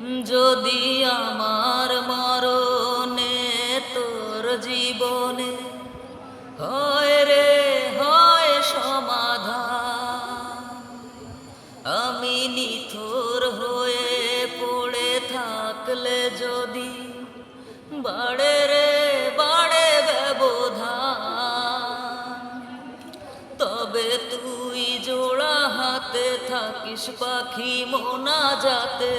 যদি আমার মরণে তোর জীবনে হয় রে, হয় সমাধান। আমি নিথুর হয়ে পড়ে থাকলে যদি বাড়ে রে, বাড়ে ব্যবধান। তবে তুই জোড়া হাতে থাকিস পাখি মোনা যাতে।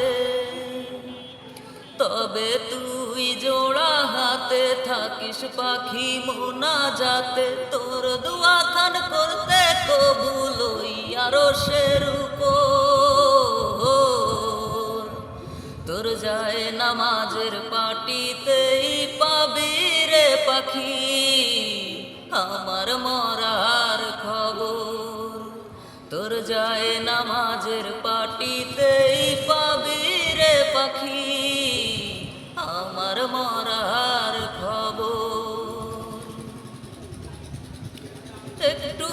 তবে তুই জোড়া হাতে থাকিস পাখি মোনা যাতে তোর দুয়া খান করতে কবুলই আরও সের তোর যায় নামাজের পাটিতেই পাবি রে পাখি, আমার মরার খবর। তোর যায় নামাজের পাটিতেই পাবি রে পাখি। আমার মরার খবর। একটু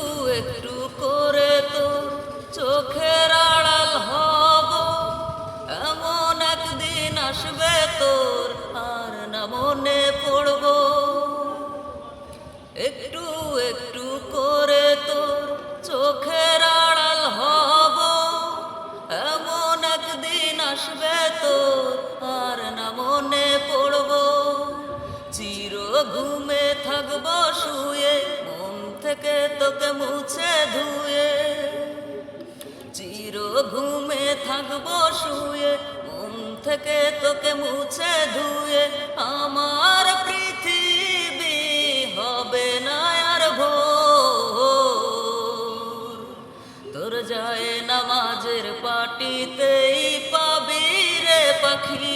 ঘুমে থাকব শুয়ে, মন থেকে তোকে মুছে ধুয়ে। চির ঘুমে থাকব শুয়ে, মন থেকে তোকে মুছে ধুয়ে। আমার পৃথিবী হবে না আর ভোর। তোর যায় নামাজের পাটিতেই পাবি রে পাখি।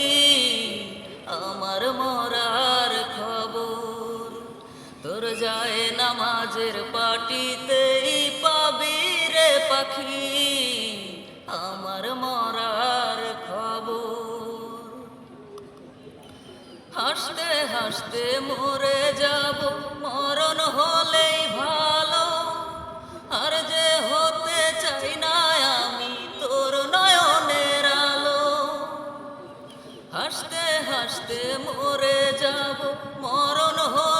নামাজের পাটিতেই পাবি রে পাখি, আমার মরার খবর। হাসতে হাসতে মরে যাব, মরণ হলেই ভালো। আর যে হতে চাই না আমি, তোর নয়নের আলো। হাসতে হাসতে মরে যাব, মরণ ভালো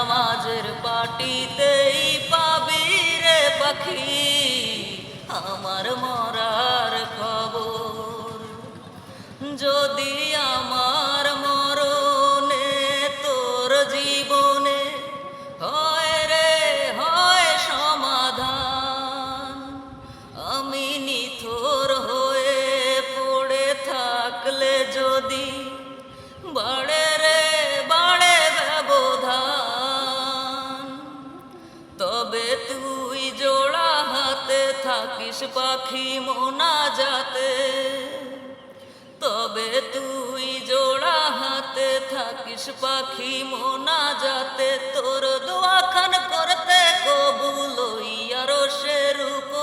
নামাজের পাটিতেই পাবি রে পাখি। আমার মরার পাখি মোনা যাতে, তবে তুই জোড়া হাতে থাকিস পাখি মোনা যাতে। তোর দোয়া খান করতে কবুলই আরও সের উপর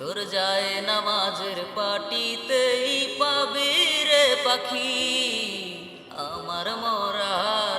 তোর যায় নামাজের পাটিতেই পাবি রে পাখি, আমার মরার